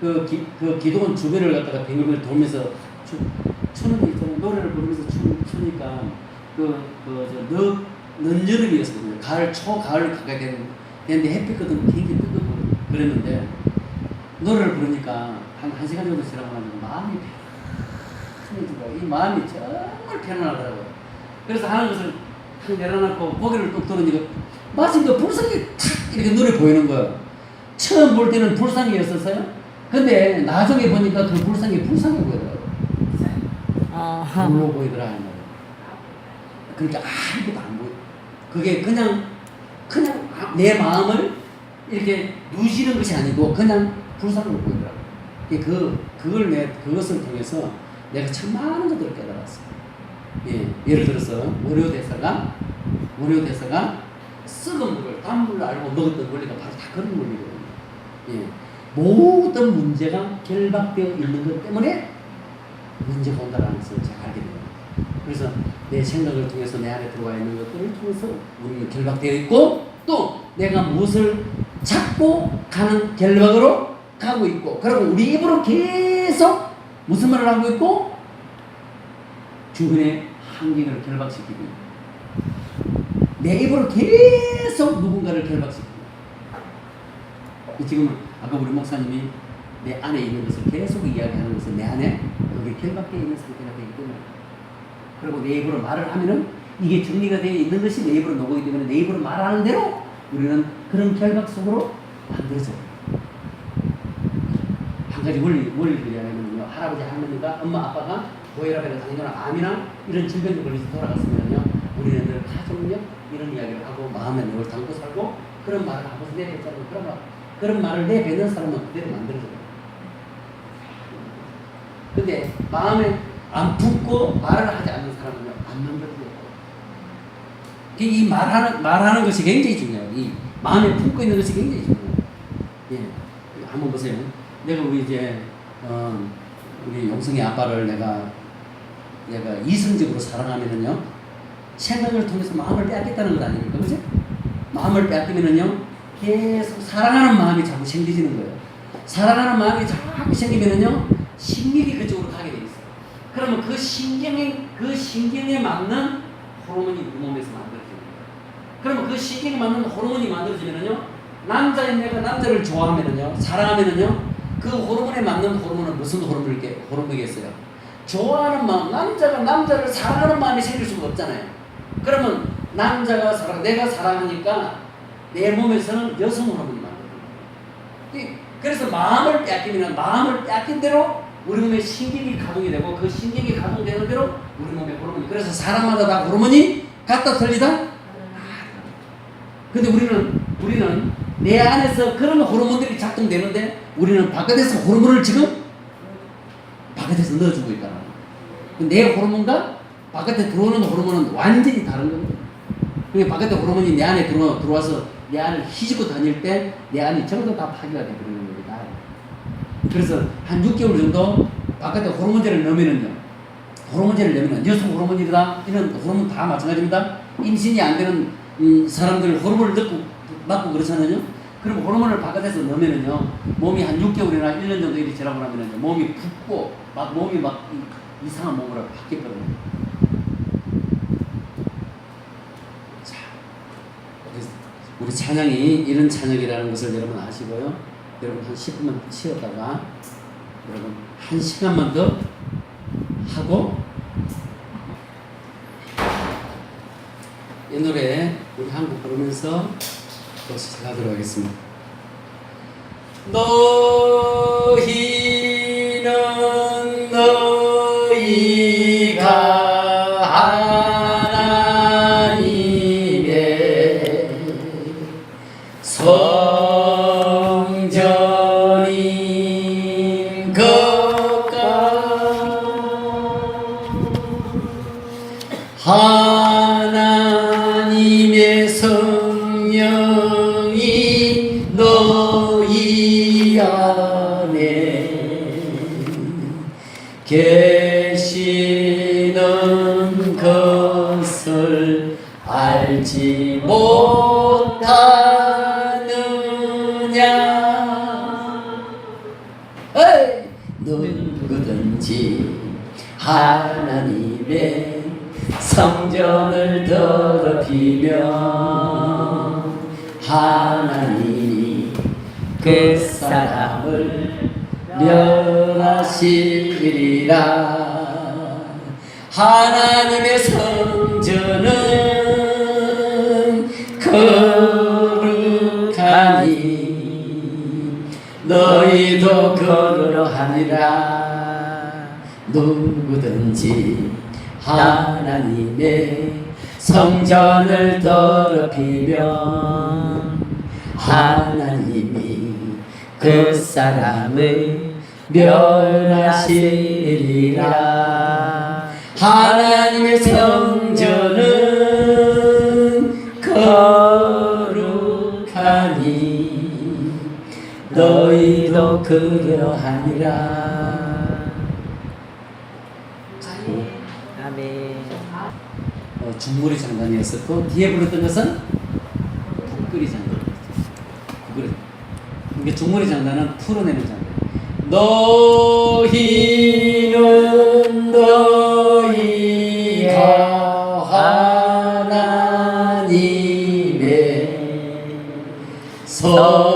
그, 기, 그 기도원 주변을 갖다가 뱅글뱅글 돌면서 추, 추는 게 있잖아요. 노래를 부르면서 추, 추니까 그, 그, 저, 늦, 늦여름이었거든요. 가을, 초, 가을 가까이 되는, 되는데 햇빛거든 굉장히 뜨겁고 그랬는데 노래를 부르니까 한, 한 시간 정도 지나고 마음이 편해지고 이 마음이 정말 편안하더라고요. 그래서 하는 것을 탁 내려놓고 고개를 뚝 들으니까 마치 그 불상이 탁 이렇게 눈에 보이는 거예요. 처음 볼 때는 불상이었었어요. 근데 나중에 보니까 그 불상이 불상이 보이더라고요. 아하. 불로 보이더라 하는 거예요. 그러니까 아무것도 안 보여. 그게 그냥 그냥 내 마음을 이렇게 누시는 것이 아니고 그냥 불상으로 보이더라고요. 그 그걸 내 그것을 통해서 내가 참 많은 것들을 깨달았어요. 예, 예를 들어서 월요 대사가 월요 대사가 썩은 물을 단물을 알고 먹었던 원리가 바로 다 그런 원리거든요. 예, 모든 문제가 결박되어 있는 것 때문에 문제가 온다라는 것을 제가 알게 됩니다. 그래서 내 생각을 통해서 내 안에 들어와 있는 것들을 통해서 우리는 결박되어 있고 또 내가 무엇을 잡고 가는 결박으로 가고 있고 그리고 우리 입으로 계속 무슨 말을 하고 있고 주변의 환경을 결박시키고 내 입으로 계속 누군가를 결박시키고 있고 지금 아까 우리 목사님이 내 안에 있는 것을 계속 이야기하는 것은 내 안에 그게 결박되어 있는 상태가 되기 때문에 그리고 내 입으로 말을 하면은 이게 정리가 되어 있는 것이 내 입으로 나오기 때문에 내 입으로 말하는 대로 우리는 그런 결박 속으로 만들어져요. 한 가지 원리, 원리를 이야기하면요. 할아버지, 할머니가, 엄마, 아빠가 고혈압이나 당뇨나 암이나 이런 질병에 걸려서 돌아갔으면요. 우리는 늘 가족력 이런 이야기를 하고 마음에 늘 담고 살고 그런 말을 하고서 내뱉잖아요. 그런 말, 그런 말을 내뱉는 사람은 그대로 만들어져요. 근데 마음에 안 품고 말을 하지 않는 사람은요. 안 만들어져요. 이 말하는, 말하는 것이 굉장히 중요해요. 이 마음에 품고 있는 것이 굉장히 중요해요. 예. 한번 보세요. 내가 우리 이제, 어, 우리 용성이 아빠를 내가, 내가 이성적으로 사랑하면은요, 생각을 통해서 마음을 빼앗겠다는 것 아닙니까? 그죠? 마음을 빼앗기면은요, 계속 사랑하는 마음이 자꾸 생기지는 거예요. 사랑하는 마음이 자꾸 생기면은요, 신경이 그쪽으로 가게 돼 있어요. 그러면 그 신경에, 그 신경에 맞는 호르몬이 우리 몸에서 만들어집니다. 그러면 그 신경에 맞는 호르몬이 만들어지면은요, 남자인 내가 남자를 좋아하면은요, 사랑하면은요, 그 호르몬에 맞는 호르몬은 무슨 호르몬이겠, 호르몬이겠어요? 좋아하는 마음, 남자가 남자를 사랑하는 마음이 생길 수가 없잖아요. 그러면 남자가 사랑, 내가 사랑하니까 내 몸에서는 여성 호르몬이 만들어집니다. 그래서 마음을 뺏기면 마음을 뺏긴 대로 우리 몸에 신경이 가동이 되고 그 신경이 가동되는 대로 우리 몸에 호르몬이 그래서 사람마다 다 호르몬이 같다 틀리다 근데 우리는 우리는 내 안에서 그런 호르몬들이 작동되는데 우리는 바깥에서 호르몬을 지금 바깥에서 넣어주고 있다는 거예요. 내 호르몬과 바깥에 들어오는 호르몬은 완전히 다른 겁니다. 그게 바깥에 호르몬이 내 안에 들어, 들어와서 내 안을 휘집고 다닐 때 내 안이 전부 다 파괴가 되버리는 겁니다. 그래서 한 6개월 정도 바깥에 호르몬제를 넣으면은요. 호르몬제를 넣으면 여성 호르몬이다 이런 호르몬 다 마찬가지입니다. 임신이 안 되는 음, 사람들 호르몬을 넣고 맞고 그렇잖아요. 그럼 호르몬을 바깥에서 넣으면은요 몸이 한 6개월이나 1년 정도 이렇게 지나고 나면은요 몸이 붓고 막 몸이 막 이- 이상한 몸으로 바뀌거든요. 자, 그래서 우리 찬양이 이런 찬양이라는 것을 여러분 아시고요. 여러분 한 10분만 쉬었다가 여러분 한 시간만 더 하고 이 노래 우리 한국 부르면서 또 시작하도록 하겠습니다. 너희 성령이 너희 안에 계시는 것을 알지 못하느냐? 에이, 누구든지 하나님의 성전을 더럽히며 하나님이 그 사람을 멸하시리라. 하나님의 성전은 거룩하니 너희도 그러하니라. 누구든지 하나님의 성전을 더럽히면 하나님이 그 사람을 멸하시리라 하나님의 성전은 거룩하니 너희도 그러하니라 아멘. 어, 중물의 장단이었었고 뒤에 불렀던 것은 북그리 장단. 이게 중물의 장단은 풀어내는 장단. 너희는 너희가 하나님의 성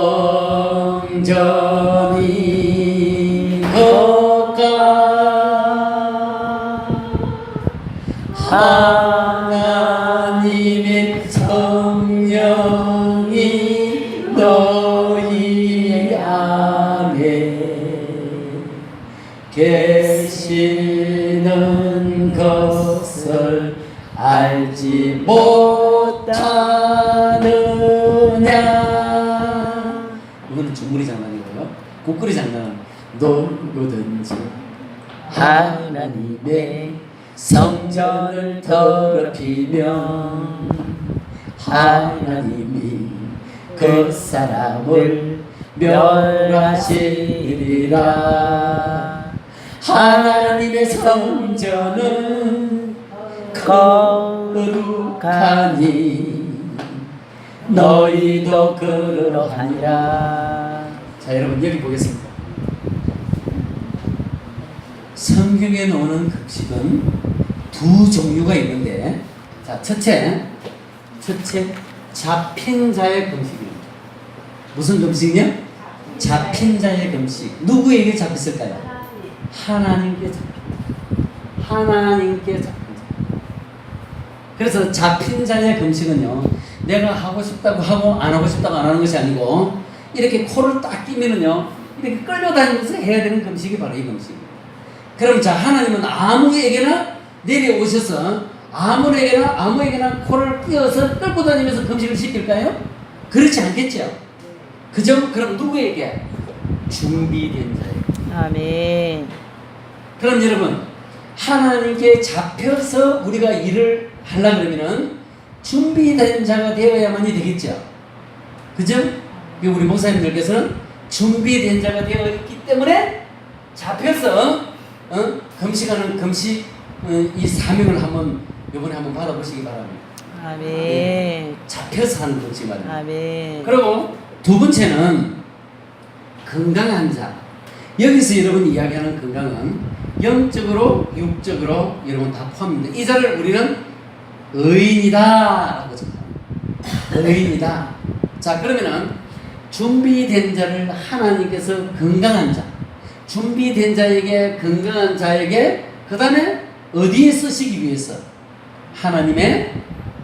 하나님의 성전을 더럽히면 하나님이 그 사람을 멸하시리라. 하나님의 성전은 거룩하니 너희도 그러하니라. 자 여러분 여기 보겠습니다 성경에 나오는 급식은 두 종류가 있는데 자 첫째 첫째 잡힌 자의 금식입니다. 무슨 금식이냐? 잡힌 자의 금식. 누구에게 잡혔을까요? 하나님께 잡힌 하나님께 잡힌 자. 그래서 잡힌 자의 금식은요 내가 하고 싶다고 하고 안 하고 싶다고 안 하는 것이 아니고 이렇게 코를 딱 끼면은요 이렇게 끌려다니면서 해야 되는 금식이 바로 이 금식 그럼 자 하나님은 아무에게나 내려오셔서 아무에게나 아무에게나 코를 끼워서 끌고 다니면서 금식을 시킬까요? 그렇지 않겠죠. 그죠? 그럼 누구에게? 준비된 자에게. 아멘. 그럼 여러분 하나님께 잡혀서 우리가 일을 하려 그러면은 준비된 자가 되어야만이 되겠죠. 그죠? 그 우리 목사님들께서는 준비된 자가 되어 있기 때문에 잡혀서 어? 금식하는 금식 어, 이 사명을 한번 이번에 한번 받아보시기 바랍니다. 아멘. 잡혀서 하는 금식 말입니다. 아멘. 그리고 두 번째는 건강한 자. 여기서 여러분 이야기하는 건강은 영적으로, 육적으로 여러분 다 포함입니다. 이 자를 우리는 의인이다라고 정합니다. 의인이다. 자 그러면은 준비된 자를 하나님께서 건강한 자, 준비된 자에게 건강한 자에게 그 다음에 어디에 쓰시기 위해서 하나님의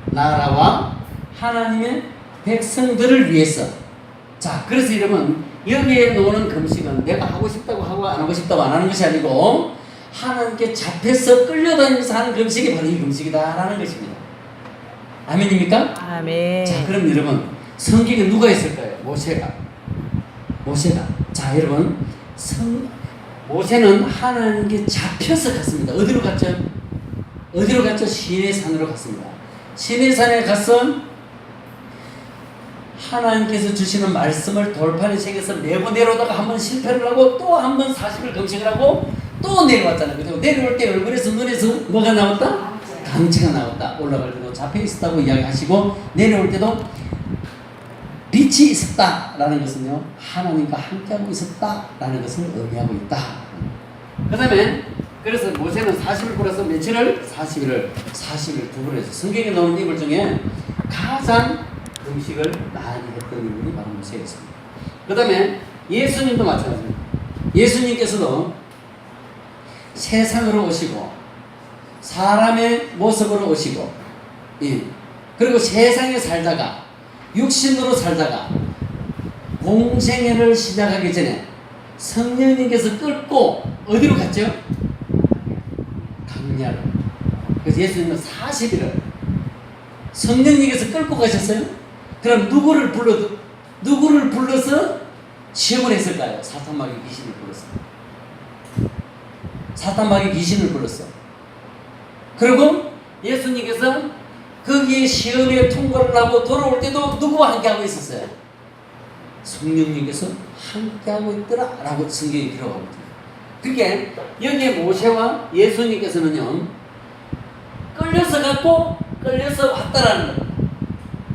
나라와 하나님의 백성들을 위해서 자 그래서 여러분 여기에 나오는 금식은 내가 하고 싶다고 하고 안 하고 싶다고 안 하는 것이 아니고 하나님께 잡혀서 끌려다니면서 하는 금식이 바로 이 금식이다라는 것입니다 아멘입니까? 아멘. 자 그럼 여러분 성경에 누가 있을까요? 모세가 모세가 자 여러분 성 모세는 하나님께 잡혀서 갔습니다 어디로 갔죠? 어디로 갔죠? 시내 산으로 갔습니다 시내 산에 가서 하나님께서 주시는 말씀을 돌판에 새겨서 매번 내려오다가 한 번 실패를 하고 또 한 번 40일 금식을 하고 또 내려왔잖아요. 그죠? 내려올 때 얼굴에서 눈에서 뭐가 나왔다? 강체가 나왔다. 올라갈 때도 잡혀 있었다고 이야기하시고 내려올 때도 빛이 있었다라는 것은요 하나님과 함께하고 있었다라는 것을 의미하고 있다. 그 다음에 그래서 모세는 40일 굴어서 며칠을 40일을 40일 두번 해서 성경에 나오는 인물 중에 가장 음식을 많이 했던 인물이 바로 모세였습니다. 그 다음에 예수님도 마찬가지입니다. 예수님께서도 세상으로 오시고 사람의 모습으로 오시고 예. 그리고 세상에 살다가 육신으로 살다가 공생애를 시작하기 전에 성령님께서 끌고 어디로 갔죠? 강야로. 그래서 예수님은 40일을 성령님께서 끌고 가셨어요. 그럼 누구를 불러 누구를 불러서 시험을 했을까요? 사탄마귀 귀신을 불렀어. 사탄마귀 귀신을 불렀어. 그리고 예수님께서 거기에 시험에 통과를 하고 돌아올 때도 누구와 함께하고 있었어요? 성령님께서 함께하고 있더라 라고 성경이 기록하거든요. 그게 여기에 모세와 예수님께서는요 끌려서 갔고 끌려서 왔다라는 거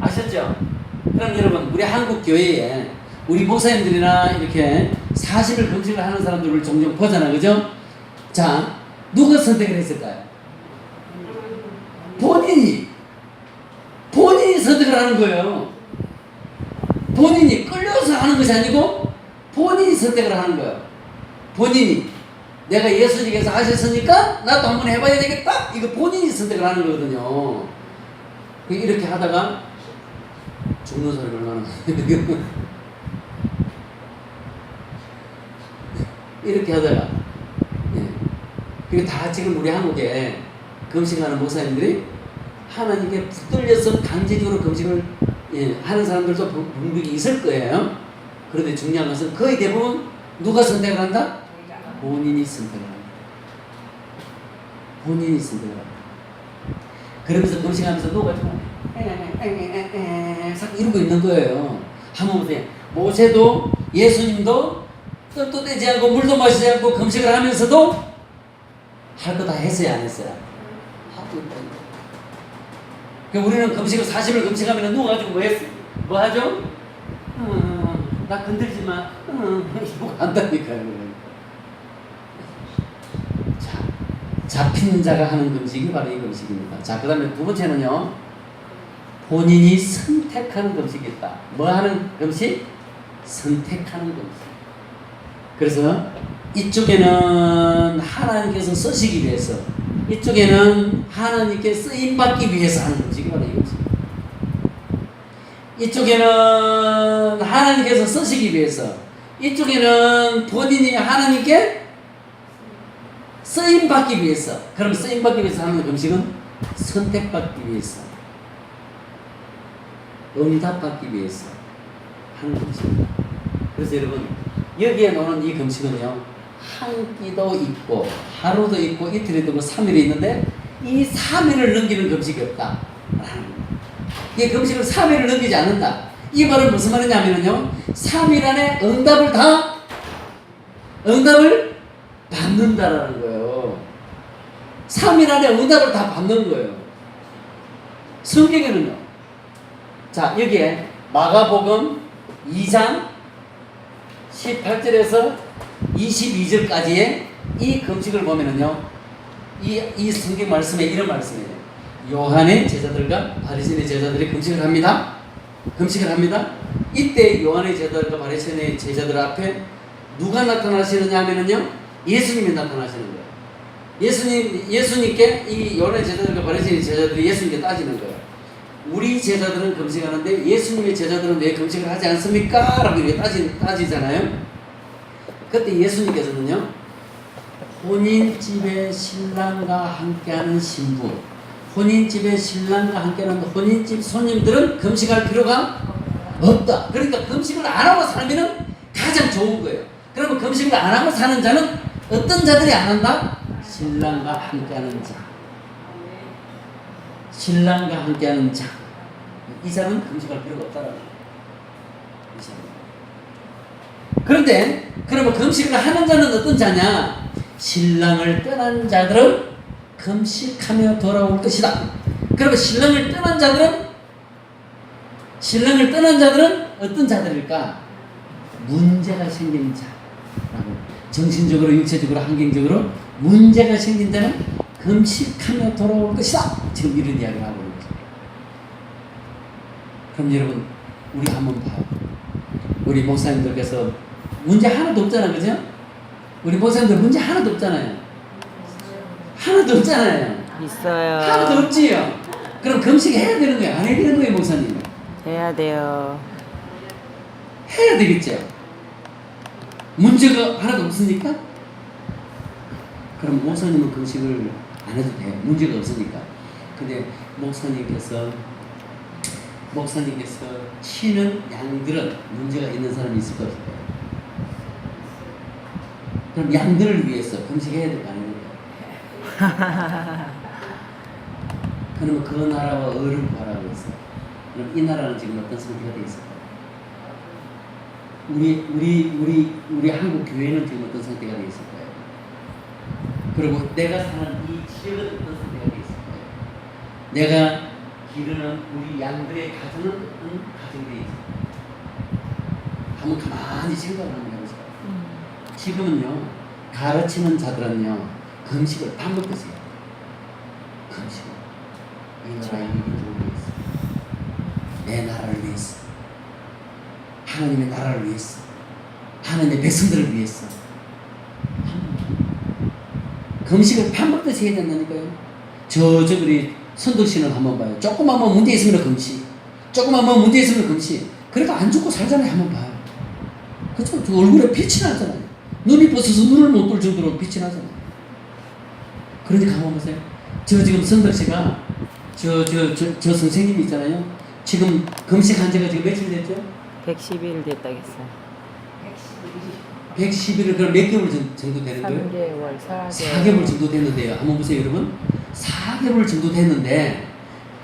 아셨죠? 그럼 여러분 우리 한국 교회에 우리 목사님들이나 이렇게 40일 금식을 하는 사람들을 종종 보잖아 그죠? 자 누가 선택을 했을까요? 본인이 본인이 선택을 하는 거예요. 본인이 끌려서 하는 것이 아니고 본인이 선택을 하는 거예요. 본인이 내가 예수님께서 하셨으니까 나도 한번 해봐야 되겠다. 이거 본인이 선택을 하는 거거든요. 이렇게 하다가 죽는 사람이 얼마나. 이렇게 하다가 예. 그리고 다 지금 우리 한국에 금식하는 목사님들이 하나님께 붙들려서 강제적으로 금식을 예, 하는 사람들도 분- 분명히 있을 거예요. 그런데 중요한 것은 거의 대부분 누가 선택을 한다? 본인이 선택을 한다. 본인이 선택을 한다. 그러면서 금식하면서 누가 좀싹 이러고 있는 거예요. 한번 보세요. 모세도 예수님도 뜻도 되지 않고 물도 마시지 않고 금식을 하면서도 할 거 다 했어요, 안 했어요? 하고 있다. 그 우리는 금식을 40일 금식하면 누워 가지고 뭐 했어? 뭐 하죠? 음, 나 건들지 마. 음, 이거 한다니까요. 자, 잡힌 자가 하는 금식이 바로 이 금식입니다. 자, 그 다음에 두 번째는요. 본인이 선택하는 금식이 있다. 뭐 하는 금식? 선택하는 금식. 그래서 이쪽에는 하나님께서 쓰시기 위해서 이쪽에는 하나님께 쓰임 받기 위해서 하는 금식이 바로 이 금식. 이쪽에는 하나님께서 쓰시기 위해서 이쪽에는 본인이 하나님께 쓰임 받기 위해서 그럼 쓰임 받기 위해서 하는 금식은 선택받기 위해서 응답 받기 위해서 하는 금식입니다. 그래서 여러분 여기에 나오는 이 금식은요 한 끼도 있고 하루도 있고 이틀에도 있고 3일이 있는데 이 3일을 넘기는 금식이 없다. 이 금식을 3일을 넘기지 않는다. 이 말은 무슨 말이냐면요 3일 안에 응답을 다 응답을 받는다라는 거예요. 3일 안에 응답을 다 받는 거예요. 성경에는요. 자, 여기에 마가복음 2장 18절에서 22절까지의 이 금식을 보면은요. 이, 이 성경 말씀에 이런 말씀이에요. 요한의 제자들과 바리새인의 제자들이 금식을 합니다. 금식을 합니다. 이때 요한의 제자들과 바리새인의 제자들 앞에 누가 나타나시느냐 하면은요. 예수님이 나타나시는 거예요. 예수님 예수님께 이 요한의 제자들과 바리새인의 제자들이 예수님께 따지는 거예요. 우리 제자들은 금식하는데 예수님의 제자들은 왜 금식을 하지 않습니까? 라고 이렇게 따지, 따지잖아요. 그때 예수님께서는요, 혼인 집에 신랑과 함께하는 신부, 혼인 집에 신랑과 함께하는 혼인 집 손님들은 금식할 필요가 없다. 그러니까 금식을 안 하고 살면은 가장 좋은 거예요. 그러면 금식을 안 하고 사는 자는 어떤 자들이 안 한다? 신랑과 함께하는 자. 신랑과 함께하는 자. 이 사람은 금식할 필요가 없다라는 거예요. 이 사람은. 그런데 그러면 금식을 하는 자는 어떤 자냐? 신랑을 떠난 자들은 금식하며 돌아올 것이다. 그러면 신랑을 떠난 자들은 신랑을 떠난 자들은 어떤 자들일까? 문제가 생긴 자라고 정신적으로 육체적으로 환경적으로 문제가 생긴 자는 금식하며 돌아올 것이다. 지금 이런 이야기를 하고 있는 거죠. 그럼 여러분 우리 한번 봐요. 우리 목사님들께서 문제 하나도 없잖아, 그죠? 우리 목사님들 문제 하나도 없잖아요. 하나도 없잖아요. 있어요. 하나도 없지요. 그럼 금식 해야 되는 거예요? 안 해야 되는 거예요, 목사님? 해야 돼요. 해야 되겠죠. 문제가 하나도 없으니까. 그럼 목사님은 금식을 안 해도 돼요. 문제가 없으니까. 근데 목사님께서 목사님께서 치는 양들은 문제가 있는 사람이 있을 것 같아요. 그럼 양들을 위해서 금식해야 될 거 아닙니까? 그러면 그 나라와 을을 구하라고 했어요. 그럼 이 나라는 지금 어떤 상태가 되어 있을까요? 우리 우리 우리 우리 한국 교회는 지금 어떤 상태가 되어 있을까요? 그리고 내가 사는 이 지역은 어떤 상태가 되어 있을까요? 내가 기르는 우리 양들의 가정은 어떤 가정이 되어 있을까요? 한번 가만히 생각을 해보세요. 지금은요 가르치는 자들은요 금식을 밥 먹듯이 해요. 금식을. 이 나라의 이익을 위해서 내 나라를 위해서. 하나님의 나라를 위해서. 하나님의 백성들을 위해서. 금식을 밥 먹듯이 해야 된다니까요. 저 저 우리 선덕씨는 한번 봐요. 조금만 뭐 문제 있으면 금식. 조금만 뭐 문제 있으면 금식. 그러니까 안 죽고 살잖아요. 한번 봐요. 그쵸 저 얼굴에 빛이 나잖아요 눈이 부서서 눈을 못 볼 정도로 빛이 나잖아요 그러니까 한번 보세요 저 지금 선덕 씨가 저 저 저 저 선생님이 있잖아요 지금 금식한 지가 지금 며칠 됐죠? 110일 됐다겠어요. 111일 그럼 몇 개월 정- 정도 되는 거예요? 3개월, 4개월. 4개월 정도 됐는데요. 한번 보세요, 여러분. 4개월 정도 됐는데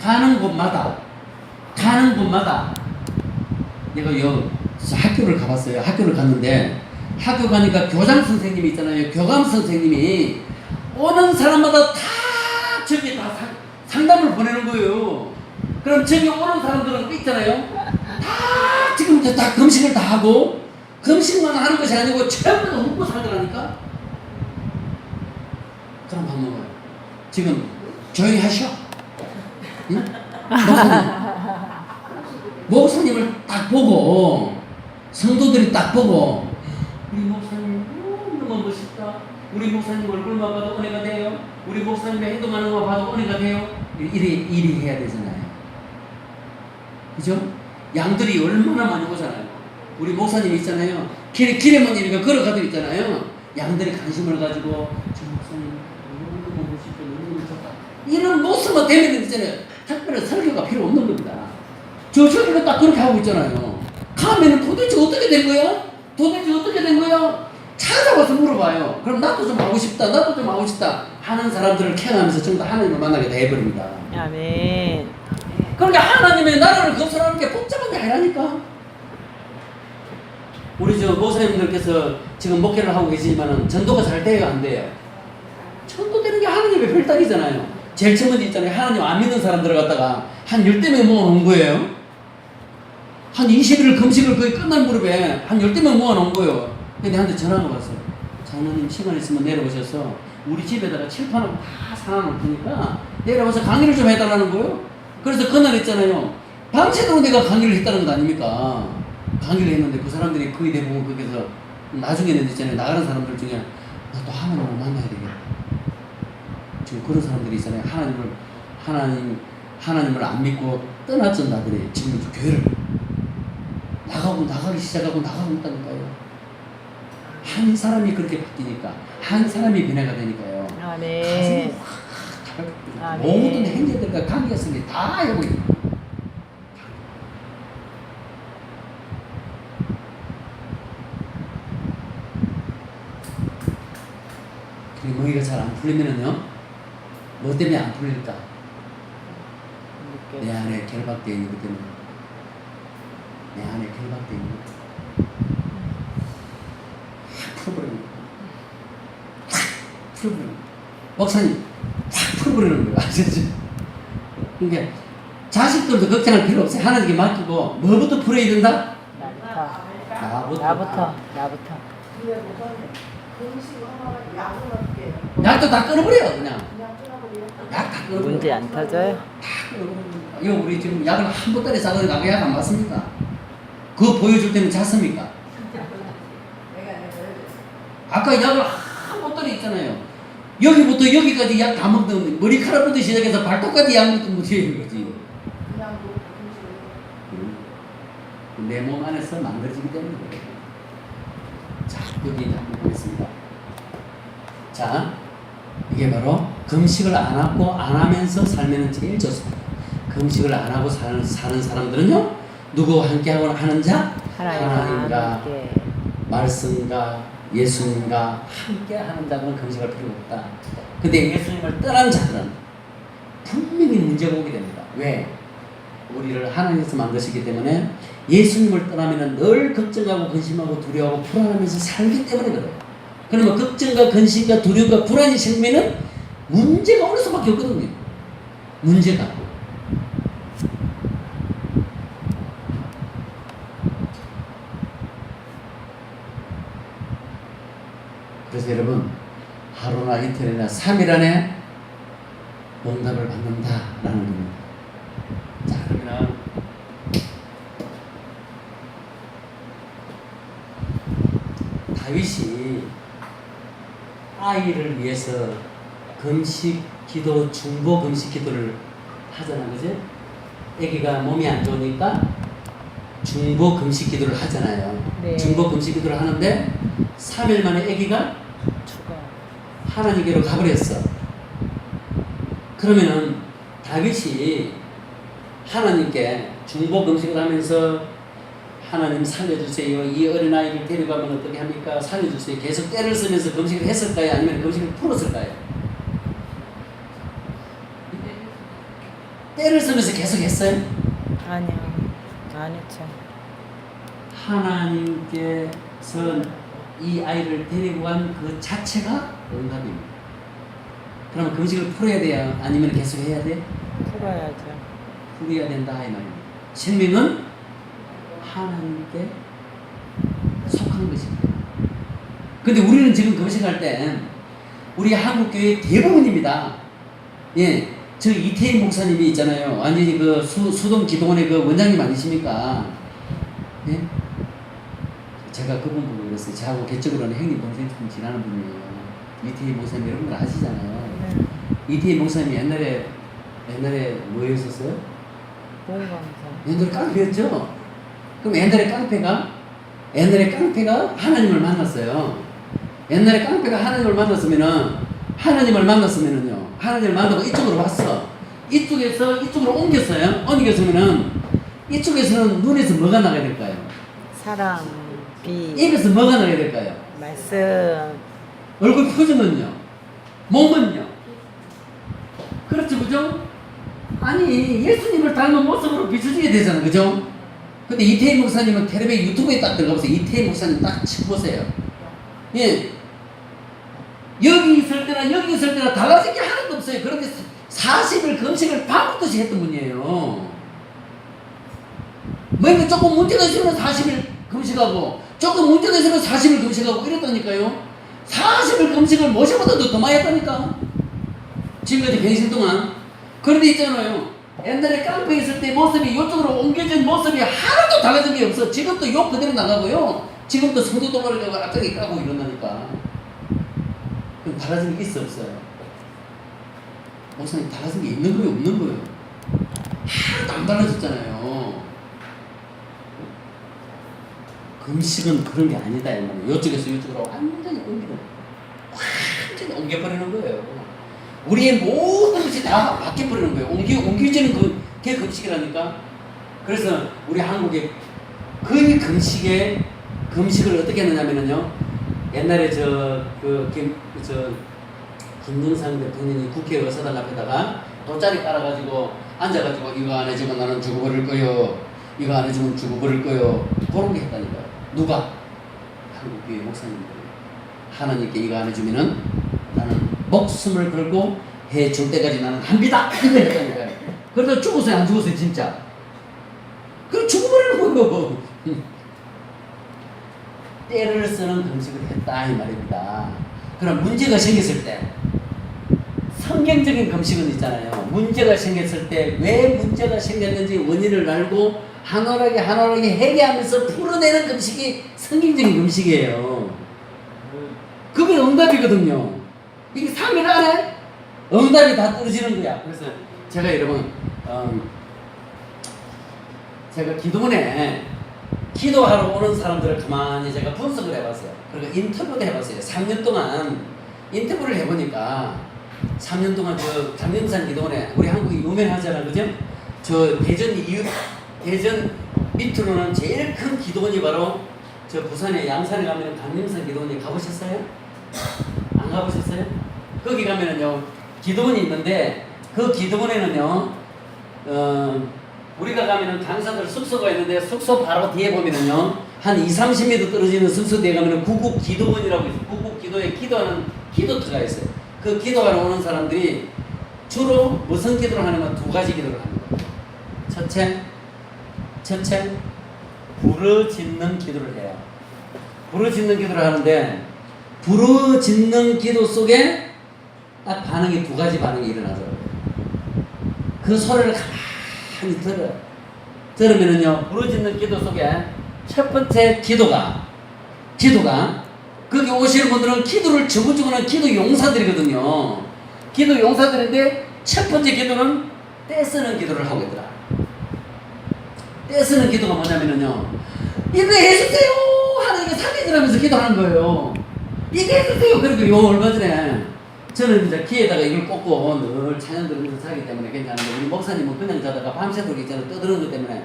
가는 곳마다 가는 곳마다 내가 여 학교를 가봤어요. 학교를 갔는데 학교 가니까 교장 선생님이 있잖아요. 교감 선생님이 오는 사람마다 다 저기 다 상, 상담을 보내는 거예요. 그럼 저기 오는 사람들은 있잖아요. 다 지금 다 금식을 다 하고 금식만 하는 것이 아니고 전부 다 먹고 살더라니까. 그럼 밥 먹어요. 지금 조용히 하셔. 응? 목사님. 목사님을 딱 보고 성도들이 딱 보고 우리 목사님 너무 멋있다. 우리 목사님 얼굴만 봐도 은혜가 돼요. 우리 목사님의 행동하는 거 봐도 은혜가 돼요. 이리 이리 해야 되잖아요. 그죠? 양들이 얼마나 많이 오잖아요. 우리 목사님 있잖아요. 길에 길에만 이렇게 걸어가도 있잖아요. 양들이 관심을 가지고 저 목사님 너무 멋있고 너무 좋다. 이런 모습만 되면 있잖아요. 특별히 설교가 필요 없는 겁니다. 저 저기가 딱 그렇게 하고 있잖아요. 가면은 도대체 어떻게 된 거야? 도대체 어떻게 된 거야? 찾아와서 물어봐요. 그럼 나도 좀 하고 싶다. 나도 좀 하고 싶다. 하는 사람들을 캐나면서 전부 다 하나님을 만나게 돼 버립니다. 아멘. 그러니까 하나님의 나라를 건설하는 게 복잡한 게 아니라니까. 우리 저 목사님들께서 지금 목회를 하고 계시지만은 전도가 잘 돼요, 안 돼요? 전도되는 게 하나님의 별따기잖아요. 제일 처음 먼저 있잖아요. 하나님 안 믿는 사람들 갖다가 한 열대 명 모아놓은 거예요. 한 20일 금식을 거의 끝날 무렵에 한 열대 명 모아놓은 거예요. 근데 한테 전화가 왔어요. 장로님 시간 있으면 내려오셔서 우리 집에다가 칠판하고 다 사놔놓을 테니까 내려와서 강의를 좀 해달라는 거예요. 그래서 그날 있잖아요. 밤새도록 내가 강의를 했다는 것 아닙니까? 강의를 했는데 그 사람들이 거의 대부분 거기서 나중에는 있잖아요. 나가는 사람들 중에 나 또 하나님을 만나야 되겠다. 지금 그런 사람들이 있잖아요. 하나님을 하나님 하나님을 안 믿고 떠났던 나들이 지금 교회를 나가고 나가기 시작하고 나가고 있다니까요. 한 사람이 그렇게 바뀌니까 한 사람이 변화가 되니까요. 가슴이 확 달아붙고 아멘. 모든 행제들과 관계성이 다 알고 있는. 그리고 머리가 잘 안 풀리면은요, 뭐 때문에 안 풀릴까? 내 안에 결박되어 있는 것 때문에. 내 안에 결박되어 있는 것확 풀어버리는 거야. 확 풀어버리는 거야. 목사님, 확 풀어버리는 거야. 아시죠? 그러니까 자식들도 걱정할 필요 없어요. 하나님께 맡기고 뭐부터 풀어야 된다? 나부터. 나부터 나부터. 약도 다 끊어버려요 그냥. 그냥 끊어버려요. 약다 끊어버려. 문제 안 터져요? 이거 우리 지금 약을 한 보따리 가게 약 안 맞습니까? 그거 보여줄 때는 잤습니까? 아까 약을 한 보따리 있잖아요. 여기부터 여기까지 약 다 먹던 머리카락부터 시작해서 발톱까지 약 먹던 문제인 거지. 내 몸 안에서 만들어지기 때문에 그래요. 자, 여기 한번 보겠습니다. 자, 이게 바로 금식을 안 하고 안 하면서 살면 제일 좋습니다. 금식을 안 하고 사는, 사는 사람들은요, 누구와 함께 하는 자? 하나님과. 말씀과 예수님과 함께 하는 자들은 금식할 필요가 없다. 근데 예수님을 떠난 자들은 분명히 문제가 오게 됩니다. 왜? 우리를 하나님께서 만드시기 때문에 예수님을 떠나면 늘 걱정하고 근심하고 두려워하고 불안하면서 살기 때문에 그래요. 그러면 걱정과 근심과 두려움과 불안이 생기면 문제가 올 수밖에 없거든요. 문제가. 그래서 여러분 하루나 이틀이나 3일 안에 응답을 받는다라는 겁니다. 자 그러면 다윗이 아이를 위해서 금식 기도 중보 금식 기도를 하잖아 그지? 아기가 몸이 안 좋으니까 중보 금식 기도를 하잖아요. 네. 중보 금식 기도를 하는데 3일 만에 아기가. 하나님께로 가버렸어. 그러면은 다윗이 하나님께 중보 금식을 하면서 하나님 살려주세요. 이 어린아이를 데려가면 어떻게 합니까? 살려주세요. 계속 때를 쓰면서 금식을 했을까요? 아니면 금식을 풀었을까요? 때를 쓰면서 계속 했어요? 아니요. 안 했죠. 하나님께서 이 아이를 데리고 간 그 자체가 응답입니다. 그러면 금식을 풀어야 돼요? 아니면 계속 해야 돼? 풀어야죠. 풀어야 된다 이 말입니다. 생명은 하나님께 속한 것입니다. 근데 우리는 지금 금식할 때 우리 한국 교회 대부분입니다. 예, 저 이태희 목사님이 있잖아요. 완전히 그 수, 수동 기도원의 그 원장님 아니십니까? 예? 제가 그분 보고 그랬어요. 저하고 개적으로는 형님 동생 좀 지나는 분이에요. 이태희 목사님 여러분들 아시잖아요. 네. 이태희 목사님 옛날에 옛날에 뭐였었어요? 보험감사. 옛날에 깡패였죠? 그럼 옛날에 깡패가 옛날에 깡패가 하나님을 만났어요. 옛날에 깡패가 하나님을 만났으면은 하나님을 만났으면은요. 하나님을 만나고 이쪽으로 왔어. 이쪽에서 이쪽으로 옮겼어요. 옮겼으면은 이쪽에서는 눈에서 뭐가 나가야 될까요? 사랑, 비, 입에서 뭐가 나가야 될까요? 말씀. 얼굴 표정은요? 몸은요? 그렇죠, 그죠? 아니, 예수님을 닮은 모습으로 비춰지게 되잖아, 그죠? 근데 이태희 목사님은 텔레비 유튜브에 딱 들어가보세요. 이태희 목사님 딱 치고보세요. 예. 여기 있을 때나 여기 있을 때나 달라진 게 하나도 없어요. 그런데 40일 금식을 바꾸듯이 했던 분이에요. 뭔가 조금 문제가 있으면 40일 금식하고 조금 문제가 있으면 40일 금식하고 이랬다니까요. 40일 금식을 모셔보다도 더 많이 했다니까. 지금까지 변신 동안. 그런데 있잖아요. 옛날에 깡패 있을 때 모습이 이쪽으로 옮겨진 모습이 하나도 달라진 게 없어. 지금도 욕 그대로 나가고요. 지금도 성도 동아리를 갑자기 까고 이런다니까. 그럼 달라진 게 있어 없어요? 목사님 달라진 게 있는 거예요 없는 거예요? 하나도 안 달라졌잖아요. 금식은 그런 게 아니다. 이쪽에서 이쪽으로 완전히 옮기는 완전히 옮겨버리는 거예요. 우리의 모든 것이 다 바뀌어버리는 거예요. 옮기, 옮겨지는 그, 그게 금식이라니까. 그래서 우리 한국의 그 금식의 금식을 어떻게 하느냐면요. 옛날에 저, 그, 김, 저, 김영삼 대통령이 국회 의사당 앞에다가 돗자리 깔아가지고 앉아가지고 이거 안 해주면 나는 죽어버릴 거요. 이거 안 해주면 죽어버릴 거요. 그런 게 했다니까요. 누가? 한국교회 목사님들이. 하나님께 이거 안 해주면은 나는 목숨을 걸고 해줄 때까지 나는 합니다. 이거 했다니까요. 그러다 죽었어요? 안 죽었어요? 진짜? 그럼 죽어버리는 거예요. 때를 쓰는 금식을 했다 이 말입니다. 그럼 문제가 생겼을 때 성경적인 금식은 있잖아요. 문제가 생겼을 때 왜 문제가 생겼는지 원인을 알고 한월하게 한월하게 해결하면서 풀어내는 금식이 성경적인 금식이에요. 그게 응답이거든요. 이게 3일 안에 응답이 다 떨어지는 거야. 그래서 제가 여러분, 음, 제가 기도원에 기도하러 오는 사람들을 가만히 제가 분석을 해봤어요. 그리고 인터뷰도 해봤어요. 3년 동안 인터뷰를 해보니까 3년 동안 저 장명산 기도원에 우리 한국이 유명하잖아, 그죠? 저 대전 이유 대전 밑으로는 제일 큰 기도원이 바로 저 부산에 양산에 가면 강림산 기도원에 가보셨어요? 안 가보셨어요? 거기 가면은요 기도원이 있는데 그 기도원에는요 어, 우리가 가면은 강사들 숙소가 있는데 숙소 바로 뒤에 보면은요 한 2, 30m 떨어지는 숙소 뒤에 가면은 구국 기도원이라고 있어요. 구국 기도에 기도하는 기도터가 있어요. 그 기도하러 오는 사람들이 주로 무슨 기도를 하냐면 두 가지 기도를 거예요. 첫째, 첫째 부르짖는 기도를 해요. 부르짖는 기도를 하는데 부르짖는 기도 속에 딱 반응이 두 가지 반응이 일어나더라고요. 그 소리를 가만히 들어요. 들으면은요, 부르짖는 기도 속에 첫 번째 기도가, 기도가, 거기 오시는 분들은 기도를 저구저구는 기도 용사들이거든요. 기도 용사들인데 첫 번째 기도는 떼쓰는 기도를 하고 있더라. 떼쓰는 기도가 뭐냐면은요, 이거 해주세요! 하나님께 살려주라면서 기도하는 거예요. 이거 해주세요! 그리고 요 얼마 전에 저는 이제 귀에다가 이걸 꽂고 늘 찬양 들으면서 자기 때문에 괜찮은데 우리 목사님은 그냥 자다가 밤새도록 있잖아 떠드는 것 때문에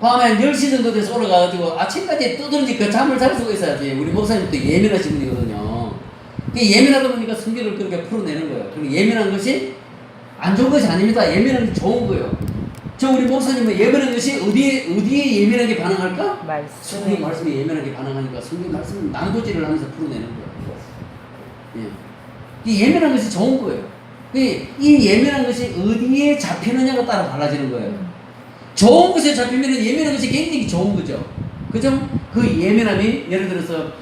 밤에 10시 정도 돼서 올라가가지고 아침까지 떠드니까 잠을 잘 수가 있어야지 우리 목사님도 예민하신 분이거든요 그 예민하다 보니까 성격을 그렇게 풀어내는 거예요 그리고 예민한 것이 안 좋은 것이 아닙니다 예민한 게 좋은 거예요 저 우리 목사님은 예민한 것이 어디에 어디에 예민하게 반응할까? 성경 말씀에 말씀에 예민하게 반응하니까 성경 말씀을 난도질을 하면서 풀어내는 거예요 예. 이 예민한 것이 좋은 거예요. 이, 이 예민한 것이 어디에 잡히느냐가 따라 달라지는 거예요. 좋은 것에 잡히면 예민한 것이 굉장히 좋은 거죠. 그죠? 그 예민함이 예를 들어서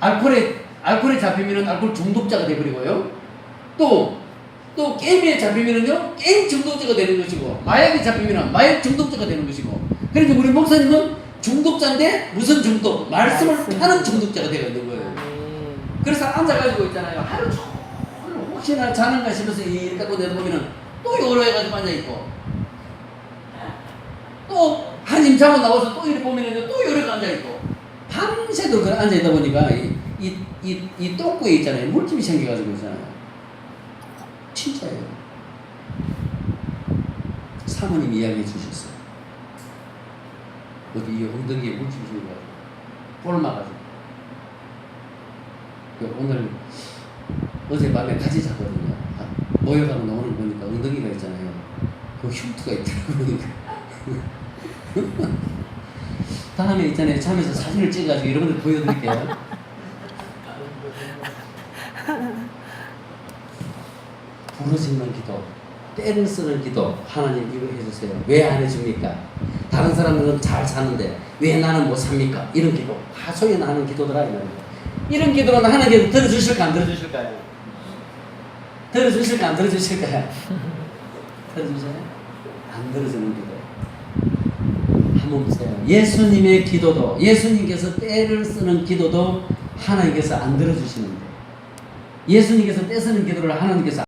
알코올에 알코올에 잡히면 알코올 중독자가 돼버리고요. 또 또 게임에 잡히면은요 게임 중독자가 되는 것이고 마약에 잡히면 마약 중독자가 되는 것이고 그래서 우리 목사님은 중독자인데 무슨 중독? 말씀을 말씀. 하는 중독자가 되어 있는 거예요. 네. 그래서 앉아가지고 있잖아요. 하루 종일 혹시나 자는가 싶어서 이렇게 갖고 내다보면은 또 요러해가지고 앉아있고 또 한임 자고 나와서 또 이렇게 보면은 또 요렇게 앉아있고 밤새도록 앉아있다 보니까 이, 이, 이, 이 똥구에 있잖아요. 물집이 생겨가지고 있잖아요. 진짜예요. 사모님 이야기해 주셨어요. 어디 이 엉덩이에 물집이 꼴마가지고 그 오늘 어젯밤에 같이 잤거든요. 아, 모여가고 나오는 거 보니까 엉덩이가 있잖아요. 그 흉터가 있더라고요. 다음에 있잖아요. 잠에서 사진을 찍어가지고 여러분들 보여드릴게요. 부르짖는 기도, 때를 쓰는 기도, 하나님 이거 해주세요. 왜 안 해줍니까? 다른 사람들은 잘 사는데 왜 나는 못 삽니까? 이런 기도, 하소연 하는 말이에요. 이런 기도는 하나님께서 들어주실까 안 들어주실까요? 들어주실까 안 들어주실까요? 들어주세요? 안 들어주는 기도. 한번 보세요. 예수님의 기도도 예수님께서 때를 쓰는 기도도 하나님께서 안 들어주시는데 예수님께서 때 쓰는 기도를 하나님께서